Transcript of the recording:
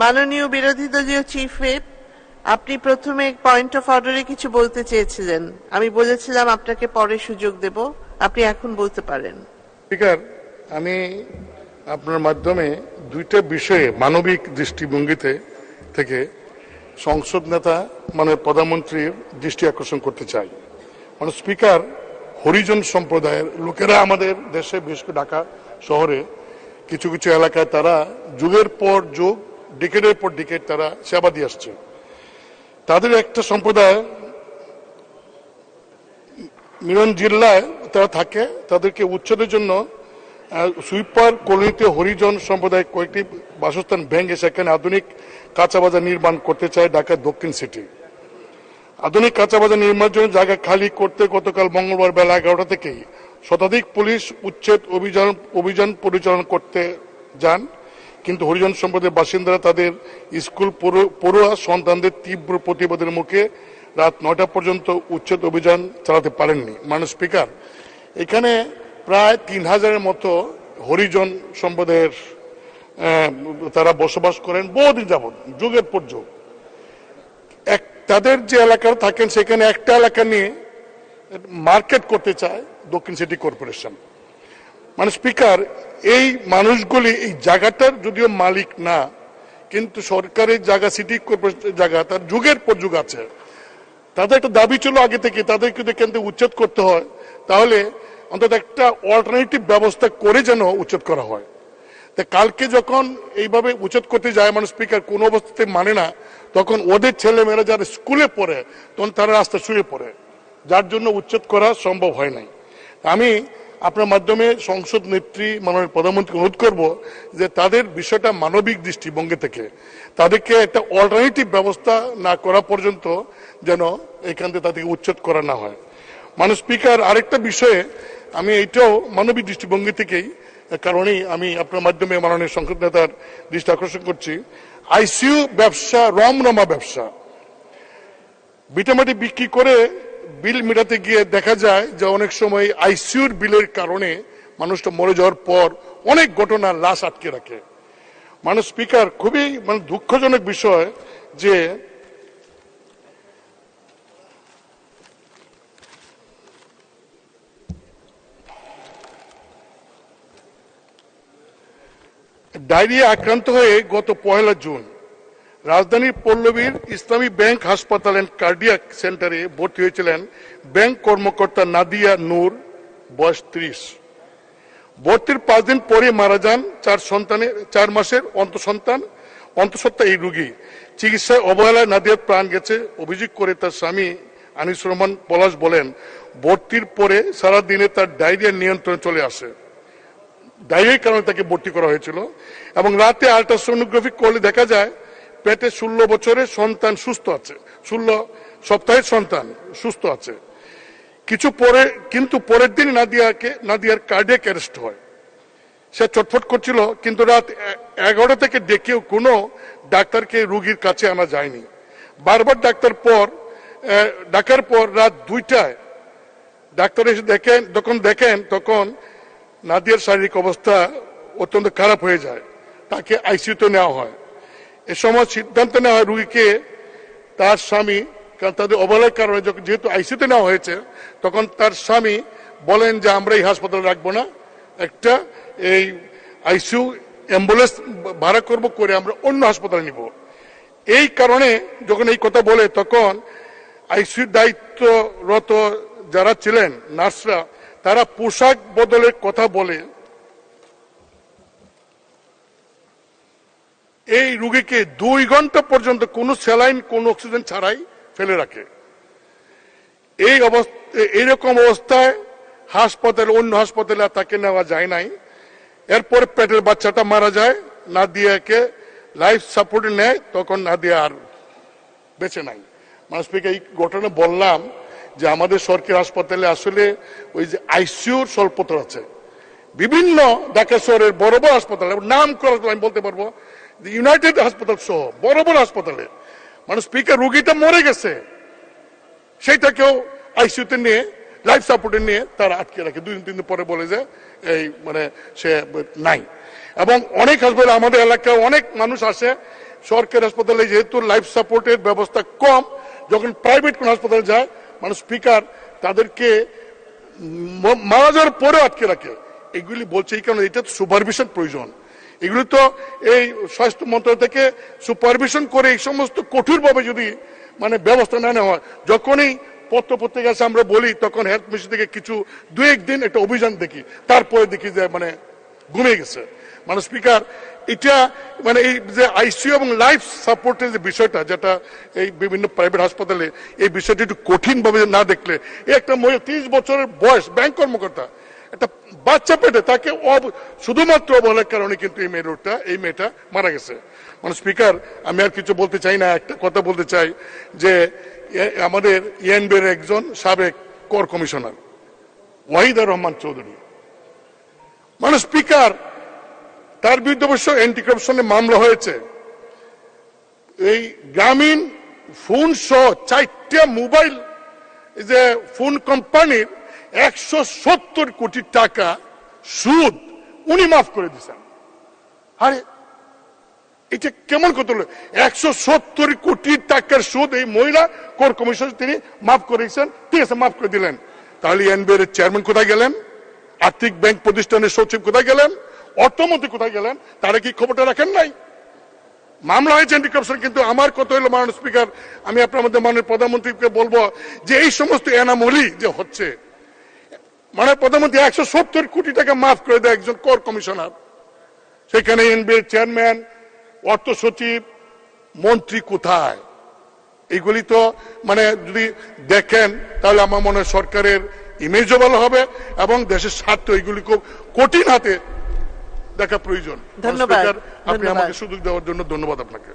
মাননীয় বিরোধী দলীয় চিফ হুইপ আপনি প্রথমে পয়েন্ট অফ অর্ডারে কিছু বলতে চেয়েছিলেন। আমি বলেছিলাম আপনাকে পরে সুযোগ দেব, আপনি এখন বলতে পারেন। স্পিকার আমি আপনার মাধ্যমে দুইটা বিষয়ে মানবিক দৃষ্টিভঙ্গিতে থেকে সংসদ নেতা মানে প্রধানমন্ত্রীর দৃষ্টি আকর্ষণ করতে চাই। মানে স্পিকার হরিজন সম্প্রদায়ের লোকেরা আমাদের দেশে, বিশেষ করে ঢাকা শহরে, কিছু কিছু এলাকায় তারা যুগের পর যুগ ডিকেটের পর ডিকেট তারা সেবা দিয়ে আসছে। তাদের একটা সম্প্রদায় মিরন জিল্লায় তারা থাকে। তাদেরকে উচ্ছেদের জন্য সুইপার কলোনিতে হরিজন সম্প্রদায় কয়েকটি বাসস্থান ভেঙে সেখানে আধুনিক কাঁচা বাজার নির্মাণ করতে চায় ঢাকা দক্ষিণ সিটি। আধুনিক কাঁচা বাজার নির্মাণের জন্য জায়গা খালি করতে গতকাল মঙ্গলবার বেলা এগারোটা থেকেই শতাধিক পুলিশ উচ্ছেদ অভিযান অভিযান পরিচালনা করতে যান। কিন্তু হরিজন সম্প্রদায়ের বাসিন্দারা তাদের স্কুল পড়ু- পড়ুয়া সন্তানদের তীব্র প্রতিবাদের মুখে রাত নয়টা পর্যন্ত উচ্ছেদ অভিযান চালাতে পারেননি। মানুষ স্পিকার, এখানে প্রায় তিন হাজারের মতো হরিজন সম্প্রদায়ের তারা বসবাস করেন বহুদিন যাবৎ, যুগের পর যুগ। এক, তাদের যে এলাকার থাকেন সেখানে একটা এলাকা নিয়ে মার্কেট করতে চায় দক্ষিণ সিটি কর্পোরেশন। মানে স্পিকার এই মানুষগুলি, এই জায়গাটার যদিও মালিক না, কিন্তু সরকারের জায়গা সিটি কর্পোরেশনের জায়গা, তার যুগের পর যুগ আছে। তাদের একটা দাবি ছিল আগে থেকে, তাদেরকে যদি থেকে উচ্ছেদ করতে হয়, তাহলে অন্তত একটা অল্টারনেটিভ ব্যবস্থা করে যেন উচ্ছেদ করা হয়। তা কালকে যখন এইভাবে উচ্ছেদ করতে যায় মানে স্পিকার কোন অবস্থাতে মানে না, তখন ওদের ছেলে মেয়েরা যারা স্কুলে পড়ে, তখন তারা রাস্তা শুয়ে পড়ে। যার জন্য উচ্ছেদ করা সম্ভব হয় নাই। আমি আপনার মাধ্যমে সংসদ নেত্রী মাননীয় প্রধানমন্ত্রী অনুরোধ করব যে তাদের বিষয়টা মানবিক দৃষ্টিভঙ্গি থেকে, তাদেরকে একটা অল্টারনেটিভ ব্যবস্থা না করা পর্যন্ত যেন এখান থেকে তাদেরকে উচ্ছেদ করা না হয়। মানুষ স্পিকার, আরেকটা বিষয়ে আমি এইটাও মানবিক দৃষ্টিভঙ্গি থেকেই, কারণেই আমি আপনার মাধ্যমে মাননীয় সংসদ নেতার দৃষ্টি আকর্ষণ করছি। আইসিইউ ব্যবসা, রমরমা ব্যবসা, বিটামাটি বিক্রি করে বিল মেটাতে গিয়ে দেখা যায় যে অনেক সময় আইসিইউর বিলের কারণে মানুষটা মরে যাওয়ার পর অনেক ঘটনা লাশ আটকে রাখে। মানুষ স্পিকার, খুবই মানে দুঃখজনক বিষয় যে ডায়রিয়া আক্রান্ত হয়ে গত পয়লা জুন রাজধানীর পল্লবীর ইসলামী ব্যাংক হাসপাতাল অ্যান্ড কার্ডিয়াক সেন্টারে ভর্তি হয়েছিলেন ব্যাংক কর্মকর্তা নাদিয়া নূর, বয়স ত্রিশ। ভর্তির পাঁচ দিন পরে মারা যান চার সন্তানের, চার মাসের অন্তঃসন্তান, অন্তঃসত্ত্বা এই রোগী। চিকিৎসায় অবহেলায় নাদিয়ার প্রাণ গেছে, অভিযোগ করে তার স্বামী আনিস রহমান পলাশ বলেন, ভর্তির পরে সারা দিনে তার ডায়রিয়া নিয়ন্ত্রণে চলে আসে। ডায়রিয়ার কারণে তাকে ভর্তি করা হয়েছিল এবং রাতে আল্ট্রাসোনোগ্রাফি করলে দেখা যায় পেটে ষোলো বছরের সন্তান সুস্থ আছে। ষোলো সপ্তাহের সন্তান সুস্থ আছে। কিছু পরে, কিন্তু পরের দিন নাদিয়াকে, নাদিয়ার কার্ডিয়াক অ্যারেস্ট হয়। সে চটফট করছিল, কিন্তু রাত এগারোটা থেকে ডেকেও কোনো ডাক্তারকে রুগীর কাছে আনা যায়নি। বারবার ডাক্তার পর ডাকার পর রাত দুইটায় ডাক্তার এসে দেখেন, যখন দেখেন, তখন নাদিয়ার শারীরিক অবস্থা অত্যন্ত খারাপ হয়ে যায়। তাকে আইসিইউতে নেওয়া হয়। এ সময় সিদ্ধান্ত নেওয়া হয় রুগীকে তার স্বামী, কারণ তাদের অবহেলার কারণে যেহেতু আইসিইউতে নেওয়া হয়েছে, তখন তার স্বামী বলেন যে আমরা এই হাসপাতালে রাখব না। একটা এই আইসিইউ অ্যাম্বুলেন্স ভাড়া করব করে আমরা অন্য হাসপাতালে নিব। এই কারণে যখন এই কথা বলে, তখন আইসিইউর দায়িত্বরত যারা ছিলেন, নার্সরা, তারা পোশাক বদলের কথা বলে এই রুগীকে দুই ঘণ্টা পর্যন্ত কোনো স্যালাইন, কোনো অক্সিজেন ছাড়াই ফেলে রাখে। এই অবস্থা, এইরকম অবস্থায় হাসপাতালে, অন্য হাসপাতালে তাকে নেওয়া যায় নাই। এরপরে পেটের বাচ্চাটা মারা যায় না নাদিয়াকে লাইফ সাপোর্টে নেয়, তখন নাদিয়া আর বেঁচে নাই। মানুষকে এই ঘটনা বললাম যে আমাদের সরকারি হাসপাতালে আসলে ওই যে আইসিউর স্বল্পতা আছে। বিভিন্ন ঢাকা শহরের বড় বড় হাসপাতাল, নাম করা আমি বলতে পারব ইউনাইটেড হাসপাতাল সহ বড় বড় হাসপাতালে মানে স্পিকার রুগীটা মরে গেছে। সেইটাকেও আইসিউতে নিয়ে লাইফ সাপোর্টে নিয়ে তারা আটকে রাখে। দুই তিন দিন পরে বলে যে, এই মানে সে নাই। এবং অনেক হাসপাতাল আমাদের এলাকায় অনেক মানুষ আসে। সরকারি হাসপাতালে যেহেতু লাইফ সাপোর্টের ব্যবস্থা কম, যখন প্রাইভেট কোন হাসপাতালে যায় মানুষ স্পিকার তাদেরকে মারা যাওয়ার পরে আটকে রাখে। এগুলি বলছে এই কারণে, এটা সুপারভিশন প্রয়োজন। এগুলি তো এই স্বাস্থ্য মন্ত্রণালয় থেকে সুপারভিশন করে এই সমস্ত কঠোরভাবে যদি মানে ব্যবস্থা না নেওয়া হয়, যখনই পত্র পত্রিকা আমরা বলি, তখন হেলথ মিশন থেকে কিছু দু একদিন একটা অভিযান দেখি, তারপরে দেখি যে মানে ঘুমিয়ে গেছে। মানে স্পিকার এটা মানে এই যে আইসিইউ এবং লাইফ সাপোর্টের যে বিষয়টা, যেটা এই বিভিন্ন প্রাইভেট হাসপাতালে এই বিষয়টি একটু কঠিন ভাবে না দেখলে একটা মহিলা তিরিশ বছরের বয়স ব্যাংক কর্মকর্তা একটা বাচ্চা পেটে তাকে শুধুমাত্র অবহেলার কারণে কিন্তু এই মেয়েটা এই মেয়েটা মারা গেছে। মানে স্পিকার আমি আর কিছু বলতে চাই না, একটা কথা বলতে চাই যে আমাদের ইএনবির একজন সাবেক কর কমিশনার, ওয়াহিদা রহমান চৌধুরী। মানে স্পিকার তার বিরুদ্ধে অবশ্য অ্যান্টি কারাপশনের মামলা হয়েছে। এই গ্রামীণ ফোন সহ চারটে মোবাইল যে ফোন কোম্পানির একশো সত্তর কোটি টাকা সুদ উনি মাফ করে দিচ্ছেন আরে, এটা কেমন কত একশো সত্তর কোটি টাকার সুদ এই মহিলা কোর কমিশন তিনি মাফ করেছেন ঠিক আছে, মাফ করে দিলেন। তাহলে এনবিআর এর চেয়ারম্যান কোথায় গেলেন? আর্থিক ব্যাংক প্রতিষ্ঠানের সচিব কোথায় গেলেন? অর্থমন্ত্রী কোথায় গেলেন? তারা কি খবরটা রাখেন নাই? মামলা হয়েছে অ্যান্টি কারাপশন কিন্তু আমার কথা হলো, মাননীয় স্পিকার আমি আপনার মধ্যে মাননীয় প্রধানমন্ত্রীকে বলব যে এই সমস্ত এনামলি যে হচ্ছে মানে প্রধানমন্ত্রী একশো সত্তর কোটি টাকা মাফ করে দেয় একজন কর কমিশনার। সেখানে এনবিএ চেয়ারম্যান অর্থ সচিব মন্ত্রী কোথায়? এগুলি তো মানে যদি দেখেন তাহলে আমার মনে হয় সরকারের ইমেজও ভালো হবে এবং দেশের স্বার্থ এগুলি খুব কঠিন হাতে দেখা প্রয়োজন। ধন্যবাদ, আপনি আমাকে সুযোগ দেওয়ার জন্য ধন্যবাদ আপনাকে।